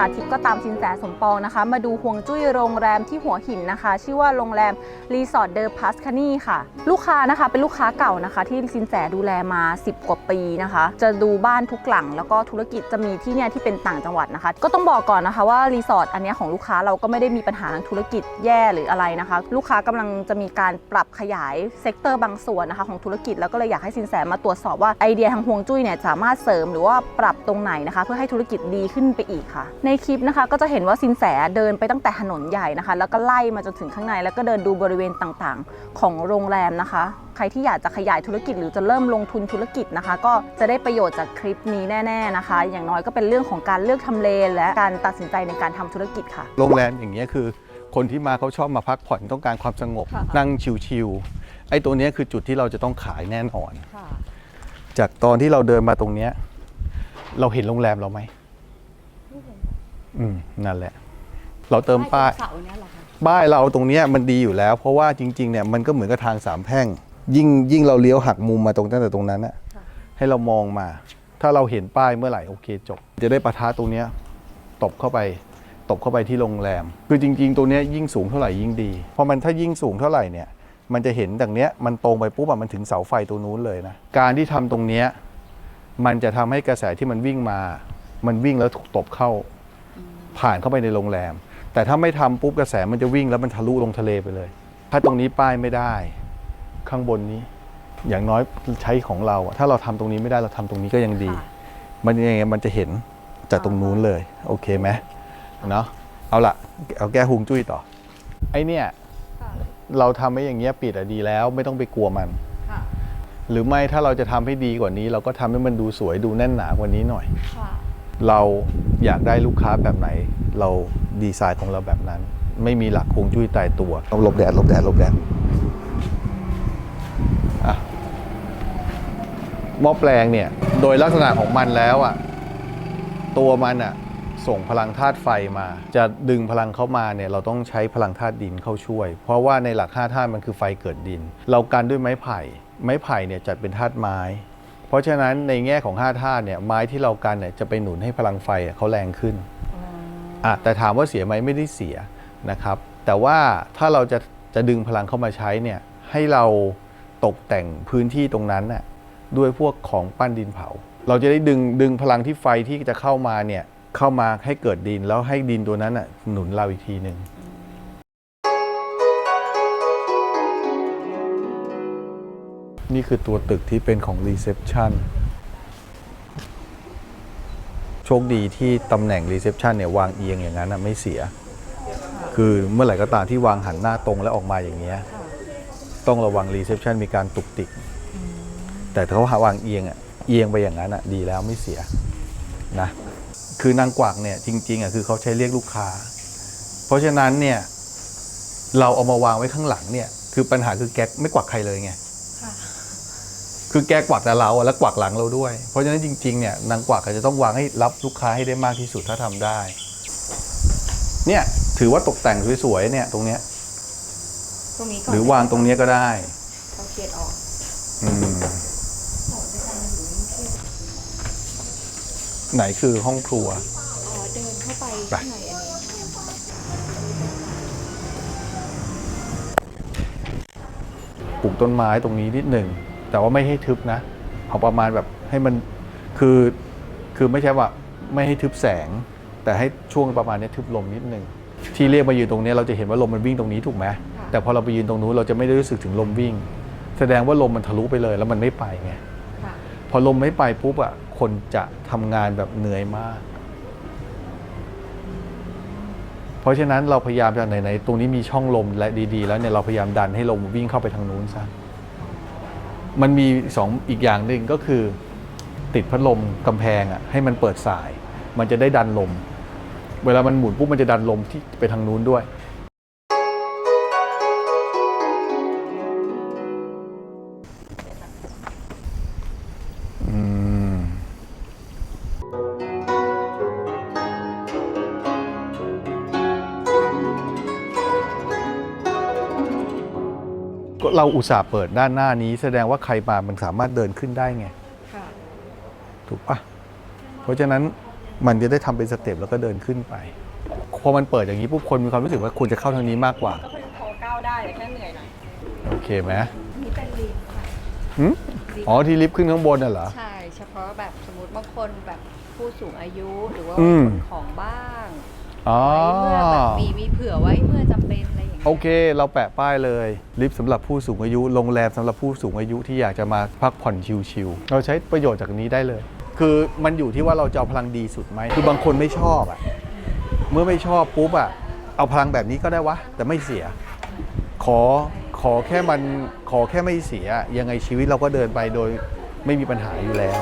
คะทิพย์ก็ตามสินแสสมปองนะคะ มาดูห่วงจุ้ยโรงแรมที่หัวหินนะคะ ชื่อว่าโรงแรมรีสอร์ทเดอร์พัสคานี่ค่ะ ลูกค้านะคะเป็นลูกค้าเก่านะคะ ที่สินแสดูแลมา 10 กว่าปีนะคะ จะดูบ้านทุกหลัง แล้วก็ธุรกิจจะมีที่เนี่ยที่เป็นต่างจังหวัดนะคะ ก็ต้องบอกก่อนนะคะว่ารีสอร์ทอันเนี้ยของลูกค้าเราก็ไม่ได้มีปัญหาทางธุรกิจแย่หรืออะไรนะคะ ลูกค้ากำลังจะมีการปรับขยายเซกเตอร์บางส่วนนะคะของธุรกิจแล้วก็เลยอยากให้สินแสมาตรวจสอบว่าไอเดียทางห่วงจุ้ยเนี่ยสามารถเสริมหรือว่าปรับตรงไหนนะคะ เพื่อให้ธุรกิจดีขึ้นไปอีกค่ะในคลิปนะคะก็จะเห็นว่าสินแสเดินไปตั้งแต่ถนนใหญ่นะคะ แล้วก็ไล่มาจนถึงข้างใน แล้วก็เดินดูบริเวณต่างๆ ของโรงแรมนะคะ ใครที่อยากจะขยายธุรกิจหรือจะเริ่มลงทุนธุรกิจนะคะ ก็จะได้ประโยชน์จากคลิปนี้แน่ ๆนะคะ อย่างน้อยก็เป็นเรื่องของการเลือกทำเล และการตัดสินใจในการทำธุรกิจค่ะ โรงแรมอย่างเงี้ยคือ คนที่มาเขาชอบมาพักผ่อนต้องการความสงบ ค่ะ นั่งชิวๆไอ้ตัวเนี้ยคือจุดที่เราจะต้องขายแน่นอน จากตอนที่เราเดินมาตรงเนี้ยเราเห็นโรงแรมเราไหม อืมนั่นแหละ เราเติมป้าย เสาเนี้ยเหรอคะป้ายเราตรงเนี้ยมันดีอยู่แล้ว เพราะว่าจริงๆเนี่ยมันก็เหมือนกับทางสามแพร่ง ยิ่งยิ่งเราเลี้ยวหักมุมมาตรงตั้งแต่ตรงนั้นอะให้เรามองมา ถ้าเราเห็นป้ายเมื่อไหร่โอเคจบ จะได้ประทะตรงเนี้ยตบเข้าไป ตบเข้าไปที่โรงแรม คือจริง ๆ ตัวเนี้ยยิ่งสูงเท่าไหร่ยิ่งดี เพราะมันถ้ายิ่งสูงเท่าไหร่เนี่ย มันจะเห็นดังเนี้ยมันตรงไปปุ๊บอะมันถึงเสาไฟตัวนู้นเลยนะ การที่ทำตรงเนี้ยมันจะทำให้กระแสที่มันวิ่งมา มันวิ่งแล้วถูกตบเข้า ผ่านเข้าไปในโรงแรม แต่ถ้าไม่ทำปุ๊บกระแสมันจะวิ่งแล้วมันทะลุลงทะเลไปเลย ถ้าตรงนี้ป้ายไม่ได้ ข้างบนนี้ อย่างน้อยใช้ของเราอะถ้าเราทำตรงนี้ไม่ได้เราทำตรงนี้ก็ยังดี มันยังไงมันจะเห็นจากตรงนู้นเลย โอเคไหมเนาะเอาละเอาแก้ฮุงจุ้ยต่อ ไอเนี่ยเราทำให้อย่างเงี้ยปิดอะดีแล้วไม่ต้องไปกลัวมันค่ะหรือไม่ถ้าเราจะทำให้ดีกว่านี้ เราก็ทำให้มันดูสวยดูแน่นหนากว่านี้หน่อยค่ะ เราอยากได้ลูกค้าแบบไหน เราดีไซน์ของเราแบบนั้น ไม่มีหลักฮวงจุ้ยตายตัวต้องหลบแดดหลบแดดหลบแดดอะหม้อแปลงเนี่ย โดยลักษณะของมันแล้วอะตัวมันอะส่งพลังธาตุไฟมา จะดึงพลังเข้ามาเนี่ยเราต้องใช้พลังธาตุดินเข้าช่วย เพราะว่าในหลักห้าธาตุมันคือไฟเกิดดิน เรากันด้วยไม้ไผ่ ไม้ไผ่เนี่ยจัดเป็นธาตุไม้ เพราะฉะนั้นในแง่ของห้าธาตุเนี่ยไม้ที่เรากันเนี่ยจะไปหนุนให้พลังไฟอะเขาแรงขึ้นอะแต่ถามว่าเสียไหมไม่ได้เสียนะครับ แต่ว่าถ้าเราจะจะดึงพลังเข้ามาใช้เนี่ยให้เราตกแต่งพื้นที่ตรงนั้นน่ะด้วยพวกของปั้นดินเผา เราจะได้ดึงดึงพลังที่ไฟที่จะเข้ามาเนี่ยเข้ามาให้เกิดดินแล้วให้ดินตัวนั้นน่ะหนุนเราอีกทีหนึ่ง นี่คือตัวตึกที่เป็นของ Reception โชคดีที่ตำแหน่ง Reception เนี่ยวางเอียงอย่างนั้นนะไม่เสีย คือเมื่อไหร่ก็ตามที่วางหันหน้าตรงและออกมาอย่างเงี้ยต้องระวัง Reception มีการตุกติก แต่ถ้าเขาหาวางเอียงอะเอียงไปอย่างนั้นอะดีแล้วไม่เสียนะคือนางกวักเนี่ยจริงๆอะคือเขาใช้เรียกลูกค้า เพราะฉะนั้นเนี่ยเราเอามาวางไว้ข้างหลังเนี่ยคือปัญหาคือแก๊กไม่กวักใครเลยไง คือแกกวักแต่เราอะแล้วกวักหลังเราด้วย เพราะฉะนั้นจริงๆเนี่ยนางกวักอาจจะต้องวางให้รับลูกค้าให้ได้มากที่สุดถ้าทำได้ เนี่ยถือว่าตกแต่งสวยๆเนี่ย ตรงเนี้ยตรงนี้ก่อนหรือวางตรงเนี้ยก็ได้เขาเขียนออกอืมไหนคือห้องครัวอ๋อเดินเข้าไปไปข้างในอันนี้ปลูกต้นไม้ตรงนี้นิดหนึ่ง แต่ว่าไม่ให้ทึบนะเอาประมาณแบบให้มันคือคือไม่ใช่ว่าไม่ให้ทึบแสง แต่ให้ช่วงประมาณเนี้ยทึบลมนิดหนึ่งที่เรียกมายืนตรงเนี้ยเราจะเห็นว่าลมมันวิ่งตรงนี้ถูกไหมแต่พอเราไปยืนตรงนู้นเราจะไม่ได้รู้สึกถึงลมวิ่ง แสดงว่าลมมันทะลุไปเลย แล้วมันไม่ไปไงค่ะพอลมไม่ไปปุ๊บอะคนจะทำงานแบบเหนื่อยมาก เพราะฉะนั้นเราพยายามจากไหนๆตรงนี้มีช่องลมและดีๆ แล้วเนี่ยเราพยายามดันให้ลมวิ่งเข้าไปทางนู้นซะ มันมีสองอีกอย่างหนึ่งก็คือ ติดพัดลมกำแพงอะให้มันเปิดสาย มันจะได้ดันลม เวลามันหมุนปุ๊บมันจะดันลมที่ไปทางนู้นด้วย เราอุตส่าห์เปิดด้านหน้านี้แสดงว่าใครมามันสามารถเดินขึ้นได้ไง ค่ะ ถูกปะเพราะฉะนั้นมันจะได้ทำเป็นสเต็ปแล้วก็เดินขึ้นไป พอมันเปิดอย่างนี้ปุ๊บคนมีความรู้สึกว่าควรจะเข้าทางนี้มากกว่า ก็คือพอก้าวได้แต่แค่เหนื่อยหน่อยโอเคไหมนี่เป็นลิฟต์ค่ะ หึอ๋อที่ลิฟต์ขึ้นข้างบนน่ะเหรอ ใช่ เฉพาะแบบสมมติบางคนแบบผู้สูงอายุหรือว่าอืมขนของบ้างอ๋อ ไว้เมื่อแบบมีมีเผื่อไว้เมื่อจำเป็น โอเค เราแปะป้ายเลย ลิฟต์สำหรับผู้สูงอายุโรงแรมสำหรับผู้สูงอายุที่อยากจะมาพักผ่อนชิลๆเราใช้ประโยชน์จากนี้ได้เลย คือมันอยู่ที่ว่าเราจะเอาพลังดีสุดไหมคือบางคนไม่ชอบอะเมื่อไม่ชอบปุ๊บอะเอาพลังแบบนี้ก็ได้วะ แต่ไม่เสีย ขอขอแค่มันขอแค่ไม่เสีย ยังไงชีวิตเราก็เดินไปโดยไม่มีปัญหาอยู่แล้ว